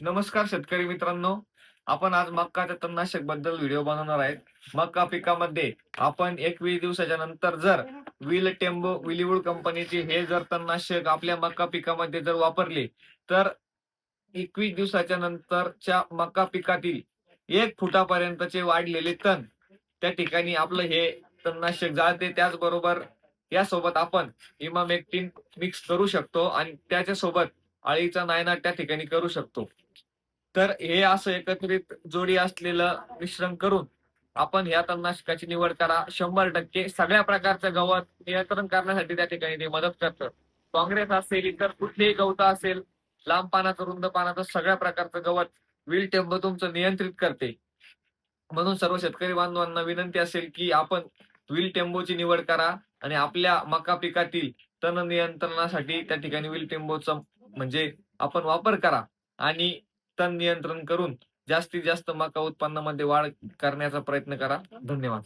नमस्कार शेतकरी मित्रांनो. आपण आज मक्काच्या तणनाशकबद्दल व्हिडिओ बनवणार आहेत. मक्का पिकामध्ये आपण एकवीस दिवसाच्या नंतर जर विल टेम्बो विलिवूड कंपनीचे हे जर तणनाशक आपल्या मक्का पिकामध्ये जर वापरले तर एकवीस दिवसाच्या नंतरच्या मक्का पिकातील एक फुटापर्यंतचे वाढलेले तण त्या ठिकाणी आपलं हे तणनाशक जाळते. त्याचबरोबर यासोबत आपण इमामेक्टिन मिक्स करू शकतो आणि त्याच्यासोबत आळीचा नायनाट त्या ठिकाणी करू शकतो. तर हे असं एकत्रित जोडी असलेलं मिश्रण करून आपण ह्या तणनाशकाची निवड करा. शंभर टक्के सगळ्या प्रकारचं गवत नियंत्रण करण्यासाठी त्या ठिकाणी ते मदत करतं. काँग्रेस असेल इतर कुठलीही गवत असेल लांब पानाचं रुंद पानाचं सगळ्या प्रकारचं गवत विल टेम्ब तुमचं नियंत्रित करते. म्हणून सर्व शेतकरी बांधवांना विनंती असेल की आपण विल टेम्बोची निवड करा आणि आपल्या मका पिकातील तण नियंत्रणासाठी त्या ठिकाणी विल टेम्बोचा म्हणजे आपण वापर करा आणि तण नियंत्रण करून जास्तीत जास्त मका उत्पन्नामध्ये वाढ करण्याचा प्रयत्न करा. धन्यवाद.